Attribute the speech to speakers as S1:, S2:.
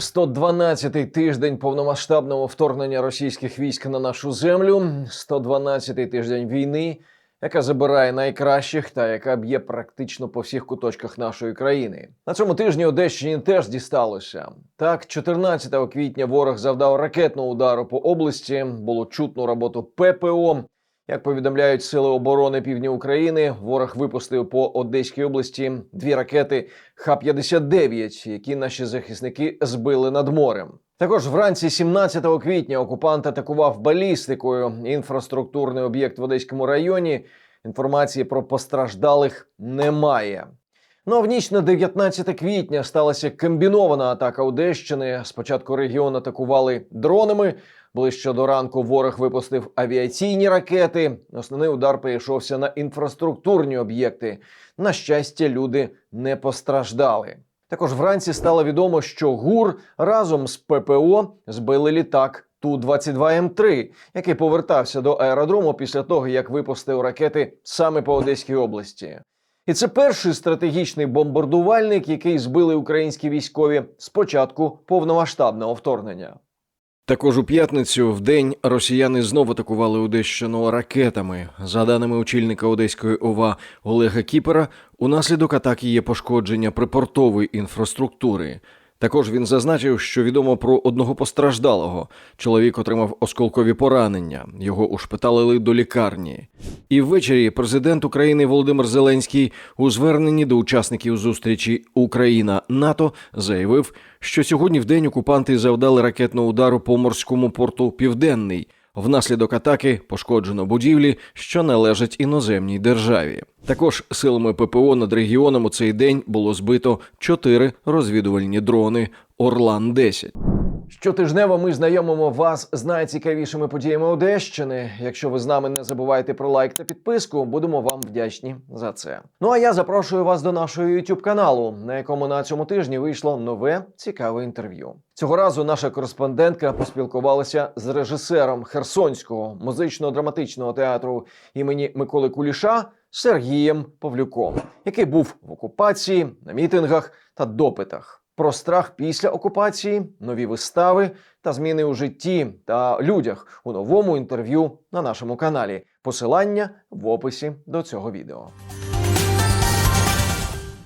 S1: 112-й тиждень повномасштабного вторгнення російських військ на нашу землю, 112-й тиждень війни, яка забирає найкращих та яка б'є практично по всіх куточках нашої країни. На цьому тижні Одещині теж дісталося. Так, 14 квітня ворог завдав ракетного удару по області. Було чутну роботу ППО. Як повідомляють сили оборони півдня України, ворог випустив по Одеській області дві ракети Х-59, які наші захисники збили над морем. Також вранці 17 квітня окупант атакував балістикою інфраструктурний об'єкт в Одеському районі. Інформації про постраждалих немає. Ну а в ніч на 19 квітня сталася комбінована атака Одещини. Спочатку регіон атакували дронами. Ближче до ранку ворог випустив авіаційні ракети. Основний удар перейшовся на інфраструктурні об'єкти. На щастя, люди не постраждали. Також вранці стало відомо, що ГУР разом з ППО збили літак Ту-22М3, який повертався до аеродрому після того, як випустив ракети саме по Одеській області. І це перший стратегічний бомбардувальник, який збили українські військові з початку повномасштабного вторгнення. Також у п'ятницю в день росіяни знову атакували Одещину ракетами. За даними очільника Одеської ОВА Олега Кіпера, унаслідок атаки є пошкодження припортової інфраструктури. Також він зазначив, що відомо про одного постраждалого. Чоловік отримав осколкові поранення. Його ушпиталили до лікарні. І ввечері президент України Володимир Зеленський у зверненні до учасників зустрічі Україна НАТО заявив, що сьогодні в день окупанти завдали ракетного удару по морському порту Південний. Внаслідок атаки пошкоджено будівлі, що належать іноземній державі. Також силами ППО над регіоном у цей день було збито чотири розвідувальні дрони Орлан 10 Щотижнево ми знайомимо вас з найцікавішими подіями Одещини. Якщо ви з нами не забувайте про лайк та підписку, будемо вам вдячні за це. Ну а я запрошую вас до нашого youtube каналу, на якому на цьому тижні вийшло нове цікаве інтерв'ю. Цього разу наша кореспондентка поспілкувалася з режисером Херсонського музично-драматичного театру імені Миколи Куліша Сергієм Павлюком, який був в окупації, на мітингах та допитах. Про страх після окупації, нові вистави та зміни у житті та людях у новому інтерв'ю на нашому каналі. Посилання в описі до цього відео.